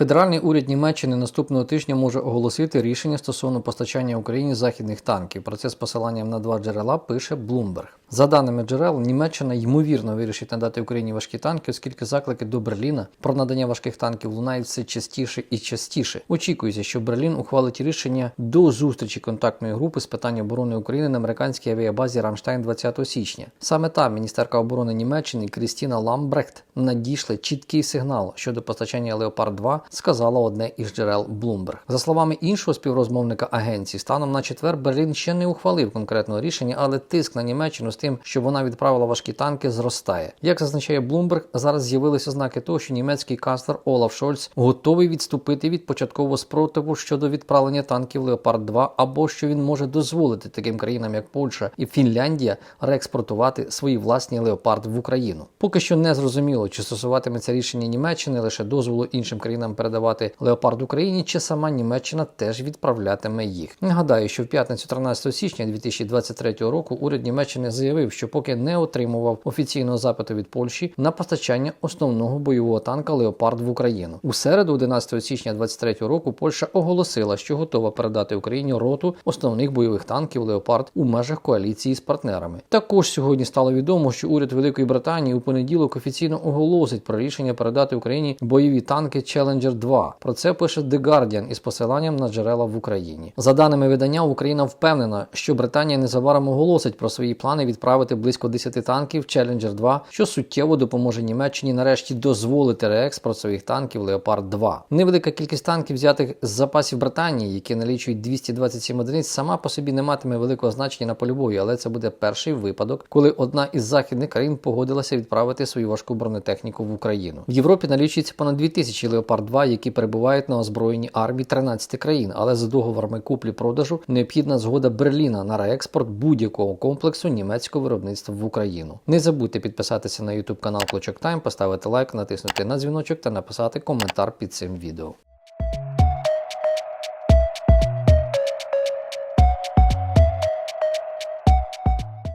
Федеральний уряд Німеччини наступного тижня може оголосити рішення стосовно постачання Україні західних танків. Про це з посиланням на два джерела пише Bloomberg. За даними джерел, Німеччина ймовірно вирішить надати Україні важкі танки, оскільки заклики до Берліна про надання важких танків лунають все частіше і частіше. Очікується, що Берлін ухвалить рішення до зустрічі контактної групи з питань оборони України на американській авіабазі Рамштайн 20 січня. Саме там міністерка оборони Німеччини Крістіна Ламбрехт надійшла чіткий сигнал щодо постачання Леопард 2, сказала одне із джерел Bloomberg. За словами іншого співрозмовника агенції, станом на четвер Берлін ще не ухвалив конкретного рішення, але тиск на Німеччину тим, щоб вона відправила важкі танки, зростає. Як зазначає Bloomberg, зараз з'явилися ознаки того, що німецький канцлер Олаф Шольц готовий відступити від початкового спротиву щодо відправлення танків Леопард 2 або що він може дозволити таким країнам, як Польща і Фінляндія, реекспортувати свої власні леопард в Україну. Поки що не зрозуміло, чи стосуватиметься рішення Німеччини лише дозволу іншим країнам передавати леопард Україні, чи сама Німеччина теж відправлятиме їх. Нагадаю, що в п'ятницю 13 січня 2023 року уряд Німеччини заявив, що поки не отримував офіційного запиту від Польщі на постачання основного бойового танка Леопард в Україну. У середу, 11 січня 2023 року, Польща оголосила, що готова передати Україні роту основних бойових танків Леопард у межах коаліції з партнерами. Також сьогодні стало відомо, що уряд Великої Британії у понеділок офіційно оголосить про рішення передати Україні бойові танки Challenger 2. Про це пише The Guardian із посиланням на джерела в Україні. За даними видання, Україна впевнена, що Британія незабаром оголосить про свої плани відправити близько 10 танків Challenger 2, що суттєво допоможе Німеччині нарешті дозволити реекспорт своїх танків Леопард 2. Невелика кількість танків, взятих з запасів Британії, які налічують 227 одиниць, сама по собі не матиме великого значення на полі бою, але це буде перший випадок, коли одна із західних країн погодилася відправити свою важку бронетехніку в Україну. В Європі налічується понад 2000 Леопард 2, які перебувають на озброєнні армії 13 країн, але за договорами куплі-продажу необхідна згода Берліна на реекспорт будь-якого комплексу німецького виробництва в Україну. Не забудьте підписатися на YouTube канал Клочок Тайм, поставити лайк, натиснути на дзвіночок та написати коментар під цим відео.